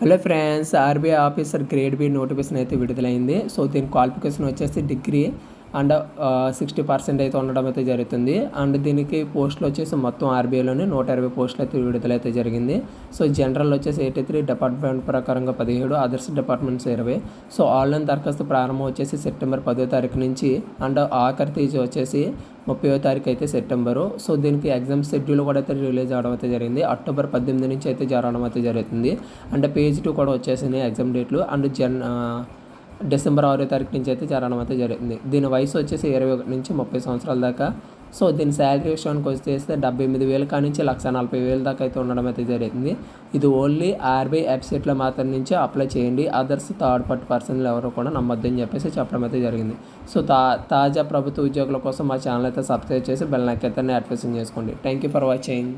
Hello friends RBI officer grade B notification అయితే విడుదలైంది. So దీని క్వాలిఫికేషన్ వచ్చేసి డిగ్రీ అండ్ సిక్స్టీ పర్సెంట్ అయితే ఉండడం అయితే జరుగుతుంది. అండ్ దీనికి పోస్టులు వచ్చేసి మొత్తం ఆర్బీఐలోనే నూట ఇరవై పోస్టులు అయితే విడుదలైతే జరిగింది. సో జనరల్ వచ్చేసి ఎయిటీ త్రీ డిపార్ట్మెంట్ ప్రకారంగా పదిహేడు అదర్స్ డిపార్ట్మెంట్స్ ఇరవై. సో ఆన్లైన్ దరఖాస్తు ప్రారంభం వచ్చేసి సెప్టెంబర్ పదో తారీఖు నుంచి అండ్ ఆఖరి తేదీ వచ్చేసి ముప్పై తారీఖు అయితే సెప్టెంబరు. సో దీనికి ఎగ్జామ్ షెడ్యూల్ కూడా అయితే రిలీజ్ అవడం అయితే జరిగింది. అక్టోబర్ పద్దెనిమిది నుంచి అయితే జరగడం అయితే జరుగుతుంది. అండ్ పేజ్ టూ కూడా వచ్చేసినాయి ఎగ్జామ్ డేట్లు. అండ్ జన్ డిసెంబర్ ఆరో తారీఖు నుంచి అయితే జరగడం అయితే జరిగింది దీని వయసు వచ్చేసి ఇరవై ఒకటి నుంచి ముప్పై సంవత్సరాల దాకా. సో దీని శాలరీ విషయానికి వచ్చేస్తే డెబ్బై ఎనిమిది వేల కానించి నుంచి లక్ష నలభై వేల దాకా అయితే ఉండడం అయితే జరిగింది ఇది ఓన్లీ ఆర్బీఐ వెబ్సైట్లో మాత్రం నుంచి అప్లై చేయండి. అదర్స్ థర్డ్ పార్టీ పర్సన్లు ఎవరు కూడా నమ్మొద్దని చెప్పేసి చెప్పడం అయితే జరిగింది. సో తా తాజా ప్రభుత్వ ఉద్యోగుల కోసం మా ఛానల్ అయితే సబ్స్క్రైబ్ చేసి బెల్ నైక్ అయితే యాక్టివేషన్ చేసుకోండి. Thank you for watching.